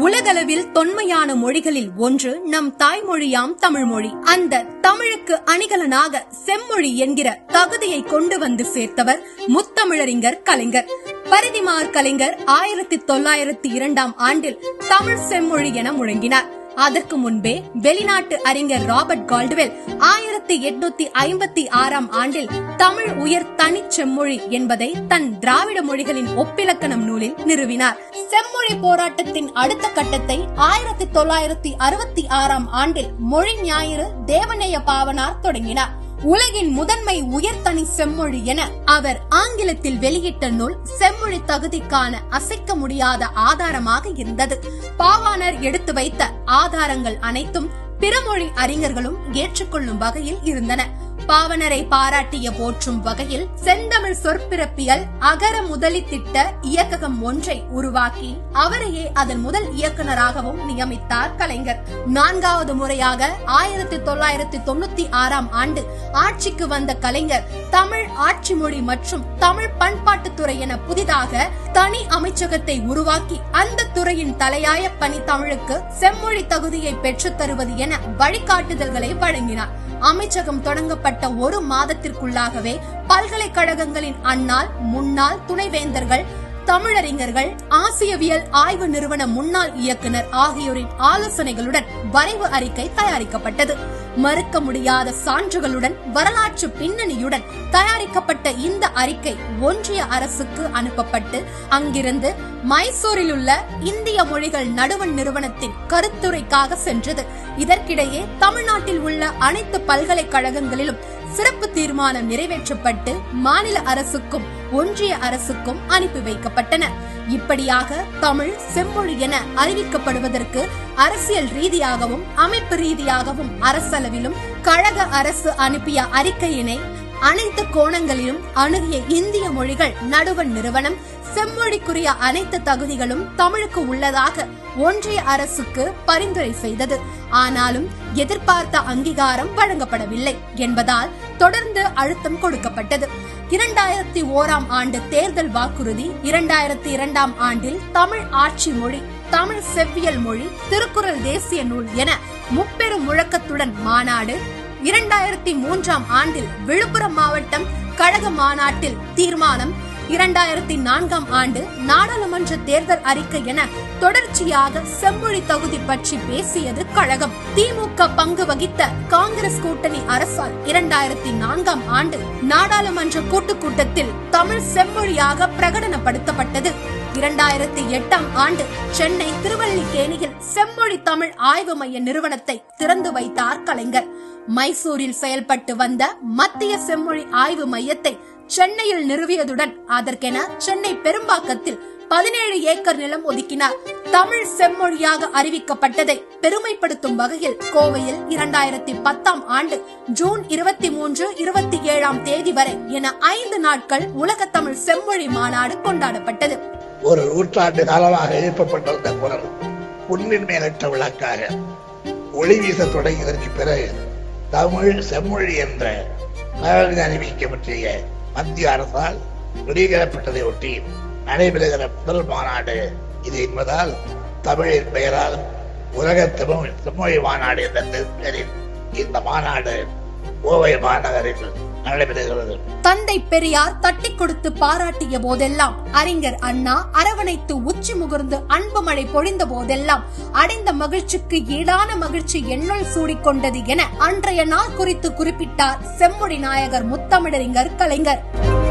உலகளவில் தொன்மையான மொழிகளில் ஒன்று நம் தாய்மொழியாம் தமிழ் மொழி அந்த தமிழுக்கு அணிகலனாக செம்மொழி என்கிற தகுதியை கொண்டு வந்து சேர்த்தவர் முத்தமிழறிஞர் கலைஞர். பரிதிமார் கலைஞர் ஆயிரத்தி தொள்ளாயிரத்தி இரண்டாம் ஆண்டில் தமிழ் செம்மொழி என முழங்கினார். அதற்கு முன்பே வெளிநாட்டு அறிஞர் ராபர்ட் கால்டுவெல் ஆயிரத்தி எட்நூத்தி ஐம்பத்தி ஆறாம் ஆண்டில் தமிழ் உயர் தனிச் செம்மொழி என்பதை தன் திராவிட மொழிகளின் ஒப்பிலக்கணம் நூலில் நிறுவினார். செம்மொழி போராட்டத்தின் அடுத்த கட்டத்தை ஆயிரத்தி தொள்ளாயிரத்தி அறுபத்தி ஆறாம் ஆண்டில் மொழி ஞாயிறு தேவநேய பாவனார் தொடங்கினார். உலகின் முதன்மை உயர்தனி செம்மொழி என அவர் ஆங்கிலத்தில் வெளியிட்ட நூல் செம்மொழி தகுதிக்கான அசைக்க முடியாத ஆதாரமாக இருந்தது. பாவாணர் எடுத்து வைத்த ஆதாரங்கள் அனைத்தும் பிறமொழி அறிஞர்களும் ஏற்றுக்கொள்ளும் வகையில் இருந்தன. பாவனரை பாராட்டிய போற்றும் வகையில் செந்தமிழ் சொற்பிறப்பியல் அகர முதலி திட்ட இயக்ககம் ஒன்றை உருவாக்கி அவரையே அதன் முதல் இயக்குநராகவும் நியமித்தார் கலைஞர். நான்காவது முறையாக ஆயிரத்தி தொள்ளாயிரத்தி தொண்ணூத்தி ஆறாம் ஆண்டு ஆட்சிக்கு வந்த கலைஞர் தமிழ் ஆட்சி மொழி மற்றும் தமிழ் பண்பாட்டுத்துறை என புதிதாக தனி அமைச்சகத்தை உருவாக்கி அந்த துறையின் தலையாய பணி தமிழுக்கு செம்மொழி தகுதியை பெற்றுத் தருவது என வழிகாட்டுதல்களை வழங்கினார். அமைச்சகம் தொடங்கப்பட்ட ஒரு மாதத்திற்குள்ளாகவே பல்கலைக்கழகங்களின் அன்னாள் முன்னாள் துணைவேந்தர்கள் தமிழறிஞர்கள் ஆசியவியல் ஆய்வு நிறுவன முன்னாள் இயக்குனர் ஆகியோரின் ஆலோசனைகளுடன் வரைவு அறிக்கை தயாரிக்கப்பட்டது. மறுக்க முடியாத சான்றுகளுடன் வரலாற்று பின்னணியுடன் தயாரிக்கப்பட்ட இந்த அறிக்கை ஒன்றிய அரசுக்கு அனுப்பப்பட்டு அங்கிருந்து மைசூரில் உள்ள இந்திய மொழிகள் நடுவண் நிறுவனத்தின் கருத்துரைக்காக சென்றது. இதற்கிடையே தமிழ்நாட்டில் உள்ள அனைத்து பல்கலைக்கழகங்களிலும் சிறப்பு தீர்மானம் நிறைவேற்றப்பட்டு மாநில அரசுக்கும் ஒன்றிய அரசுக்கும் அனுப்பி வைக்கப்பட்டன. இப்படியாக தமிழ் செம்மொழி என அறிவிக்கப்படுவதற்கு அரசியல் ரீதியாகவும் அமைப்பு ரீதியாகவும் அரசளவிலும் கழக அரசு அனுப்பிய அறிக்கையினை அனைத்து கோணங்களிலும் அணுகிய இந்திய மொழிகள் நடுவண் நிறுவனம் செம்மொழிக்குரிய அனைத்து தகுதிகளும் தமிழுக்கு உள்ளதாக ஒன்றிய அரசுக்கு பரிந்துரை செய்தது. ஆனாலும் எதிர்பார்த்த அங்கீகாரம் வழங்கப்படவில்லை என்பதால் தொடர்ந்து அழுத்தம் கொடுக்கப்பட்டது. இரண்டாயிரத்தி ஓராம் ஆண்டு தேர்தல் வாக்குறுதி இரண்டாயிரத்தி இரண்டாம் ஆண்டில் தமிழ் ஆட்சி மொழி தமிழ் செவ்வியல் மொழி திருக்குறள் தேசிய நூல் என முப்பெரும் முழக்கத்துடன் மாநாடு இரண்டாயிரத்தி மூன்றாம் ஆண்டில் விழுப்புரம் மாவட்டம் கழக மாநாட்டில் தீர்மானம் இரண்டாயிரத்தி நான்காம் ஆண்டு நாடாளுமன்ற தேர்தல் அறிக்கை என தொடர்ச்சியாக செம்மொழி தகுதி பற்றி பேசியது கழகம். திமுக பங்கு வகித்த காங்கிரஸ் கூட்டணி அரசால் இரண்டாயிரத்தி நான்காம் ஆண்டு நாடாளுமன்ற கூட்டுக் கூட்டத்தில் தமிழ் செம்மொழியாக பிரகடனப்படுத்தப்பட்டது. இரண்டாயிரத்தி எட்டாம் ஆண்டு சென்னை திருவல்லிக்கேணியில் செம்மொழி தமிழ் ஆய்வு மைய நிறுவனத்தை திறந்து வைத்தார் கலைஞர். மைசூரில் செயல்பட்டு வந்த மத்திய செம்மொழி ஆய்வு மையத்தை சென்னையில் நிறுவியதுடன் அதற்கென சென்னை பெரும்பாக்கத்தில் பதினேழு ஏக்கர் நிலம் ஒதுக்கினார். தமிழ் செம்மொழியாக அறிவிக்கப்பட்டதை பெருமைப்படுத்தும் வகையில் கோவையில் இரண்டாயிரத்தி பத்தாம் ஆண்டு ஜூன் இருபத்தி மூன்று இருபத்தி ஏழாம் தேதி வரை என ஐந்து நாட்கள் உலக தமிழ் செம்மொழி மாநாடு கொண்டாடப்பட்டது. ஒரு நூற்றாண்டு காலமாக எழுப்பப்பட்டிருந்த குரல் புண்ணின் மேலற்ற விளக்காக ஒளி வீச தொடங்கியதற்கு பிறகு தமிழ் செம்மொழி என்ற அறிவிக்கப்பட்டிய மத்திய அரசால் வெளியிடப்பட்டதை ஒட்டி நடைபெறுகிற முதல் மாநாடு இது என்பதால் தமிழின் பெயரால் உலக தமிழ் செம்மொழி மாநாடு என்ற பெயரில் இந்த மாநாடு கோவை மாநகரில் நடைபெறுகிறது. தந்தை பெரியார் தட்டி கொடுத்து பாராட்டிய போதெல்லாம் அறிஞர் அண்ணா அரவணைத்து உச்சி முகர்ந்து அன்பு மழை பொழிந்த போதெல்லாம் அடைந்த மகிழ்ச்சிக்கு ஈடான மகிழ்ச்சி என்னுள் சூடிக்கொண்டது என அன்றைய நாள் குறித்து குறிப்பிட்டார் செம்மொழி நாயகர் முத்தமிழறிஞர் கலைஞர்.